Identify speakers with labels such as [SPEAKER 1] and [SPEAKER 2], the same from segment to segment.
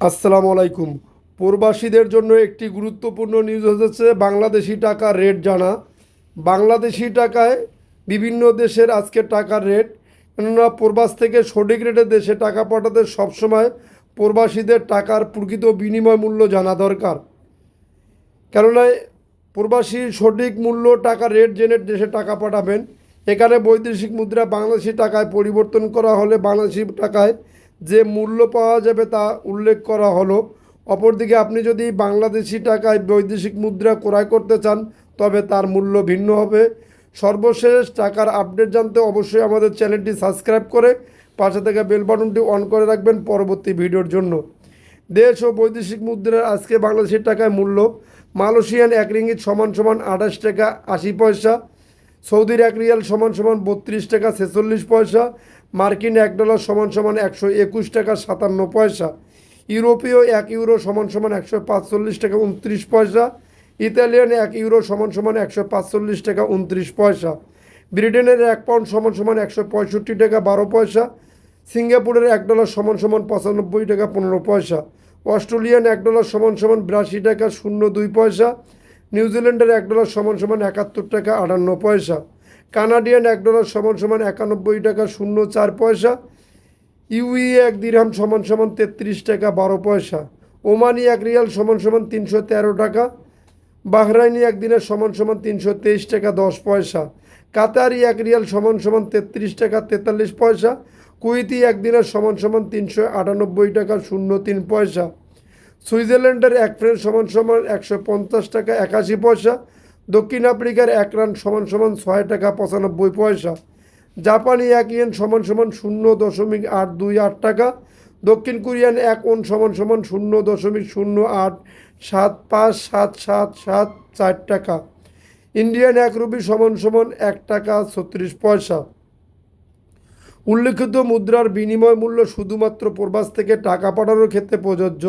[SPEAKER 1] আসসালামু আলাইকুম। প্রবাসীদের জন্য একটি গুরুত্বপূর্ণ নিউজ হচ্ছে বাংলাদেশি টাকার রেট জানা। বাংলাদেশি টাকায় বিভিন্ন দেশের আজকে টাকার রেট কেননা প্রবাস থেকে সঠিক রেটে দেশে টাকা পাঠাতে সবসময় প্রবাসীদের টাকার প্রকৃত বিনিময় মূল্য জানা দরকার। কেননা প্রবাসীর সঠিক মূল্য টাকার রেট জেনে দেশে টাকা পাঠাবেন। এখানে বৈদেশিক মুদ্রা বাংলাদেশি টাকায় পরিবর্তন করা হলে বাংলাদেশি টাকায় যে মূল্য পাওয়া যাবে তা উল্লেখ করা হলো। অপরদিকে আপনি যদি বাংলাদেশি টাকায় বৈদেশিক মুদ্রা ক্রয় করতে চান, তবে তার মূল্য ভিন্ন হবে। সর্বশেষ টাকার আপডেট জানতে অবশ্যই আমাদের চ্যানেলটি সাবস্ক্রাইব করে পাশে থেকে বেল বাটনটি অন করে রাখবেন পরবর্তী ভিডিওর জন্য। দেশ ও বৈদেশিক মুদ্রার আজকে বাংলাদেশের টাকায় মূল্য মালয়েশিয়ান এক রিঙ্গিত সমান সমান আঠাশ টাকা আশি পয়সা, সৌদির এক রিয়াল সমান সমান বত্রিশ টাকা ছেচল্লিশ পয়সা মার্কিন এক ডলার সমান সমান একশো একুশ টাকা সাতান্ন পয়সা। ইউরোপীয় এক ইউরো সমান সমান একশো পাঁচচল্লিশ টাকা উনত্রিশ পয়সা। ইতালিয়ান এক ইউরো সমান সমান একশো পাঁচচল্লিশ টাকা উনত্রিশ পয়সা। ব্রিটেনের এক পাউন্ড সমান সমান একশো পঁয়ষট্টি টাকা বারো পয়সা। সিঙ্গাপুরের এক ডলার সমান সমান পঁচানব্বই টাকা পনেরো পয়সা। অস্ট্রেলিয়ান এক ডলার সমান সমান বিরাশি টাকা শূন্য দুই পয়সা। নিউজিল্যান্ডের এক ডলার সমান সমান একাত্তর টাকা আটান্ন পয়সা। কানাডিয়ান এক ডলার সমান সমান একানব্বই টাকা শূন্য চার পয়সা। ইউই এক দিরহাম সমান সমান তেত্রিশ টাকা বারো পয়সা। ওমানি এক রিয়াল সমান সমান তিনশো তেরো টাকা। বাহরাইনি এক দিনের সমান সমান তিনশো তেইশ টাকা দশ পয়সা। কাতারি এক রিয়াল সমান সমান তেত্রিশ টাকা তেতাল্লিশ পয়সা। কুইতি এক দিনের সমান সমান তিনশো আটানব্বই টাকা শূন্য তিন পয়সা। সুইজারল্যান্ডের এক ফ্রেন্ড সমান সমান একশো পঞ্চাশ টাকা একাশি পয়সা। দক্ষিণ আফ্রিকার এক রান সমান সমান ছয় টাকা পঁচানব্বই পয়সা। জাপানি এক ইয়েন সমান সমান শূন্য দশমিক আট দুই আট টাকা। দক্ষিণ কোরিয়ান এক ওন সমান সমান শূন্য দশমিক শূন্য আট সাত পাঁচ সাত সাত সাত চার টাকা। ইন্ডিয়ান এক রুপি সমান সমান এক টাকা ছত্রিশ পয়সা। উল্লেখিত মুদ্রার বিনিময় মূল্য শুধুমাত্র প্রবাস থেকে টাকা পাঠানোর ক্ষেত্রে প্রযোজ্য।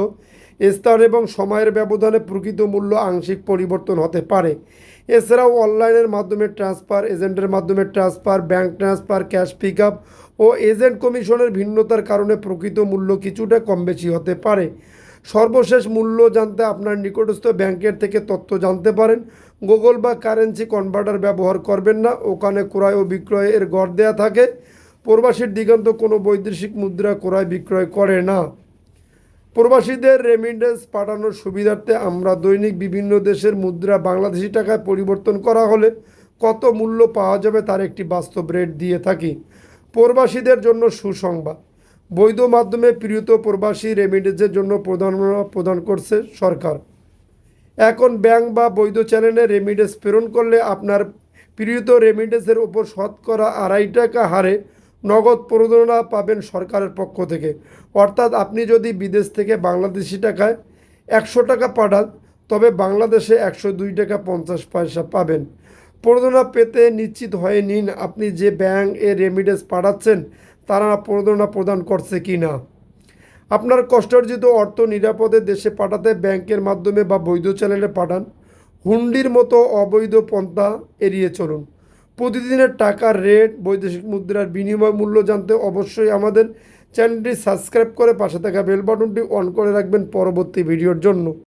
[SPEAKER 1] স্থান এবং সময়ের ব্যবধানে প্রকৃত মূল্য আংশিক পরিবর্তন হতে পারে। এছাড়াও অনলাইনের মাধ্যমে ট্রান্সফার, এজেন্টের মাধ্যমে transfer, bank transfer, cash pick up ও এজেন্ট কমিশনের ভিন্নতার কারণে প্রকৃত মূল্য কিছুটা কম বেশি হতে পারে। সর্বশেষ মূল্য জানতে আপনার নিকটস্থ ব্যাংকের থেকে তথ্য জানতে পারেন। গুগল বা কারেন্সি কনভার্টার ব্যবহার করবেন না। ওখানে ক্রয় ও বিক্রয়ের গড় দেয়া থাকে। প্রবাসীর দিগন্ত কোনো বৈদেশিক মুদ্রা ক্রয় বিক্রয় করে না। প্রবাসীদের রেমিটেন্স পাঠানোর সুবিধার্থে আমরা দৈনিক বিভিন্ন দেশের মুদ্রা বাংলাদেশি টাকায় পরিবর্তন করা হলে কত মূল্য পাওয়া যাবে তার একটি বাস্তব রেট দিয়ে থাকি। প্রবাসীদের জন্য সুসংবাদ। বৈধ মাধ্যমে প্রিয়ত প্রবাসী রেমিটেন্সের জন্য প্রদান প্রদান করছে সরকার। এখন ব্যাংক বা বৈধ চ্যানেলে রেমিটেন্স প্রেরণ করলে আপনার প্রিয়ত রেমিটেন্সের ওপর শতকরা আড়াই টাকা হারে নগদ প্রণোদনা পাবেন সরকারের পক্ষ থেকে। অর্থাৎ আপনি যদি বিদেশ থেকে বাংলাদেশি টাকায় একশো টাকা পাঠান, তবে বাংলাদেশে একশো দুই টাকা পঞ্চাশ পয়সা পাবেন। প্রণোদনা পেতে নিশ্চিত হয়ে নিন আপনি যে ব্যাংক এ রেমিডেন্স পাঠাচ্ছেন, তারা প্রণোদনা প্রদান করছে কি না। আপনার কষ্টার্জিত অর্থ নিরাপদে দেশে পাঠাতে ব্যাংকের মাধ্যমে বা বৈধ চ্যানেলে পাঠান। হুন্ডির মতো অবৈধ পন্থা এড়িয়ে চলুন। প্রতিদিনের টাকার রেট, বৈদেশিক মুদ্রার বিনিময় মূল্য জানতে অবশ্যই আমাদের চ্যানেলটি সাবস্ক্রাইব করে পাশে থাকা বেল বাটনটি অন করে রাখবেন পরবর্তী ভিডিওর জন্য।